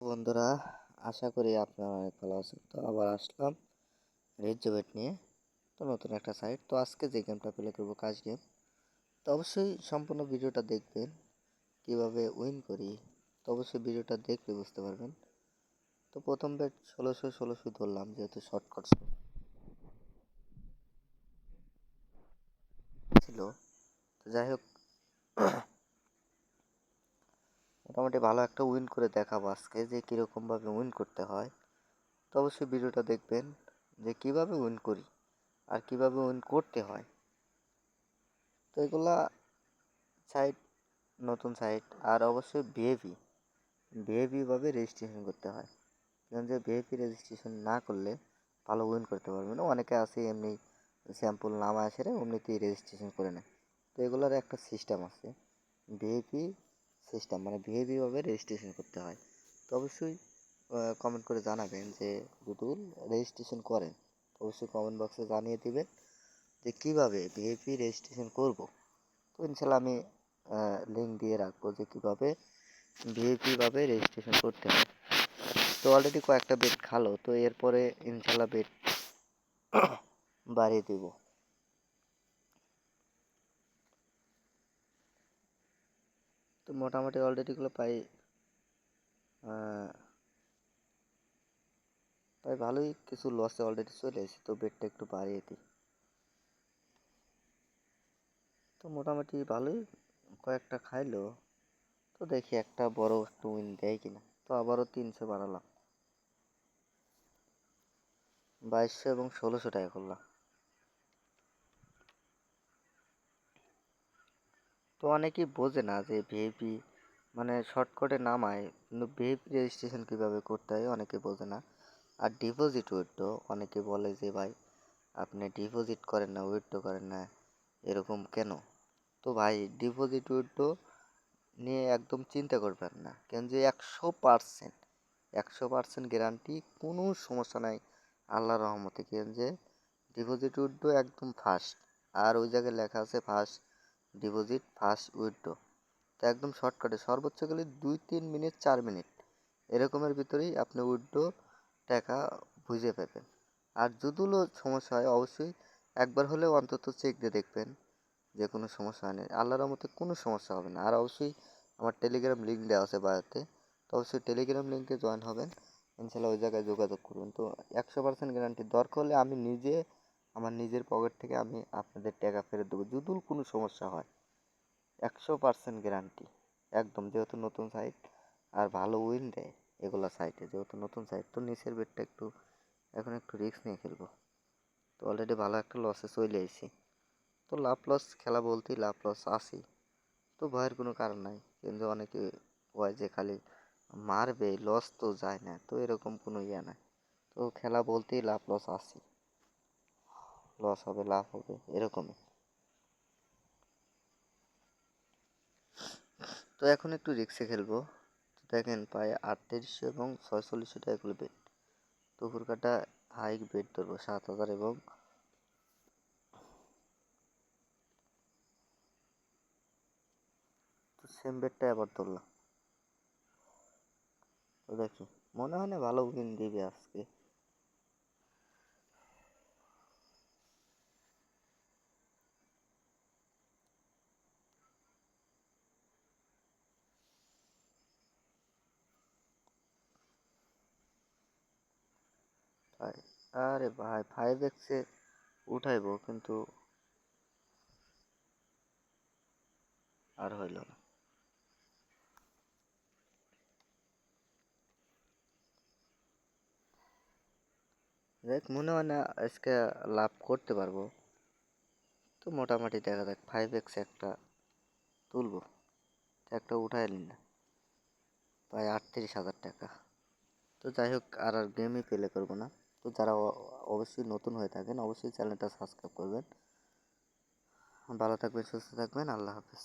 বন্ধুরা, আশা করি আপনারা অনেক ভালো আছেন। তো আবার আসলাম রেড জবেট নিয়ে। তো নতুন একটা সাইট তো আজকে যে গেমটা প্লে করব, কাজ গেম তো অবশ্যই সম্পূর্ণ ভিডিওটা দেখবেন, কীভাবে উইন করি। তো অবশ্যই ভিডিওটা দেখলে বুঝতে পারবেন। তো প্রথম বেট ষোলোশো ষোলোশো ধরলাম, যেহেতু শর্টকাট ছিল। তো যাই হোক মোটামুটি ভালো একটা উইন করে দেখাবো আজকে যে কীরকমভাবে উইন করতে হয়। তো অবশ্যই ভিডিওটা দেখবেন যে কীভাবে উইন করি আর কীভাবে উইন করতে হয়। তো এগুলা সাইট নতুন সাইট আর অবশ্যই ভিএভি ভিএভিভাবে রেজিস্ট্রেশন করতে হয়। কারণ যে ভিএপি রেজিস্ট্রেশন না করলে ভালো উইন করতে পারবে না। অনেকে আছে এমনি স্যাম্পল নাম আসে অমনিতেই রেজিস্ট্রেশন করে নেয়। তো এগুলোর একটা সিস্টেম আছে। ভিএপি সিস্টেম মানে ভিএভিভাবে রেজিস্ট্রেশন করতে হয়। তো অবশ্যই কমেন্ট করে জানাবেন যে গুগল রেজিস্ট্রেশন করেন। অবশ্যই কমেন্ট বক্সে জানিয়ে দিবেন যে কীভাবে ভিএপি রেজিস্ট্রেশন করব। তো ইনশাল্লাহ আমি লিঙ্ক দিয়ে রাখব যে কীভাবে ভিএপিভাবে রেজিস্ট্রেশন করতে হয়। তো অলরেডি কয়েকটা বেড খালো, তো এরপরে ইনশাল্লাহ বেড বাড়িয়ে দিব। তো মোটামুটি অলরেডিগুলো পাই। তাই ভালোই কিছু লসে অলরেডি চলে এসেছে, তো বেডটা একটু বাড়িয়ে দিই। তো মোটামুটি ভালোই কয়েকটা খাইলো, তো দেখি একটা বড় একটু উইন দেয় কিনা। তো আবারও তিনশো বাড়ালাম। বাইশশো এবং ষোলোশো টাকা করলাম। তো অনেকেই বোঝে না যে ভিআইপি মানে শর্টকাটে নামায়, কিন্তু ভিআইপি রেজিস্ট্রেশন কীভাবে করতে হয় অনেকে বোঝে না। আর ডিপোজিট উইথড্র অনেকে বলে যে ভাই, আপনি ডিপোজিট করেন না উইথড্র করেন না, এরকম কেন? তো ভাই ডিপোজিট উইথড্র নিয়ে একদম চিন্তা করবেন না। কেন যে একশো পারসেন্ট একশো পারসেন্ট গ্যারান্টি কোনো সমস্যা নাই আল্লাহ রহমতে। কেন যে ডিপোজিট উইথড্র একদম ফাস্ট আর ওই জায়গায় লেখা আছে ফাস্ট ডিপোজিট, ফাস্ট উইথড্র। তো একদম শর্টকাটে, সর্বোচ্চ গেলে দুই, তিন মিনিট, চার মিনিট। এরকমের ভিতরেই আপনি উইথড্র টাকা বুঝে পাবেন। আর যদিও সমস্যা হয়, অবশ্যই একবার হলেও অন্তত চেক দিয়ে দেখবেন যে কোনো সমস্যা নেই আল্লাহর মতে কোনো সমস্যা হবে না। আর অবশ্যই আমার টেলিগ্রাম লিঙ্ক দেওয়া আছে বায়োতে তো অবশ্যই টেলিগ্রাম লিঙ্কে জয়েন হবেন। ইনশাল্লাহ ওই জায়গায় যোগাযোগ করবেন তো একশো পার্সেন্ট গ্যারান্টি দরকার হলে আমি নিজে আমার নিজের পকেট থেকে আমি আপনাদের টাকা ফেরত দেবো। যদুল কোনো সমস্যা হয়, একশো পার্সেন্ট গ্যারান্টি একদম, যেহেতু নতুন সাইট আর ভালো উইন দেয় এগুলো সাইটে যেহেতু নতুন সাইট তো নিচের বেডটা একটু, এখন একটু রিস্ক নিয়ে খেলব। তো অলরেডি ভালো একটা লসে চলে এসেছি। তো লাভ লস খেলা বলতেই লাভ লস আসি। তো ভয়ের কোনো কারণ নাই। কিন্তু অনেকে হয় যে খালি মারবে লস তো যায় না। তো এরকম কোনো ইয়ে নাই। তো খেলা বলতেই লাভ লস আসি। লস হবে, লাভ হবে, এরকমই। তো এখন একটু রিক্সে খেলব। দেখেন প্রায় আটত্রিশশো এবং ছয়চল্লিশশো টাকা করে বেট দুপুর কাটা হাইক বেট ধরবো, সাত হাজার এবং সেম বেটটা আবার ধরলাম। তো দেখি, মনে হয় না ভালো উইন দিবে আজকে। আরে ভাই ফাইভ এক্সে উঠাইবো, কিন্তু আর হইল না। দেখ, মনে হয় না আজকে লাভ করতে পারব। তো মোটামুটি দেখা যাক ফাইভ এক্স একটা তুলবো। একটা উঠাই নিন না। প্রায় আটত্রিশ হাজার টাকা। তো যাই হোক, আর আর গেমই প্লে করব না। তো যারা অবশ্যই নতুন হয়ে থাকেন, অবশ্যই চ্যানেলটা সাবস্ক্রাইব করবেন। ভালো থাকবেন, সুস্থ থাকবেন, আল্লাহ হাফেজ।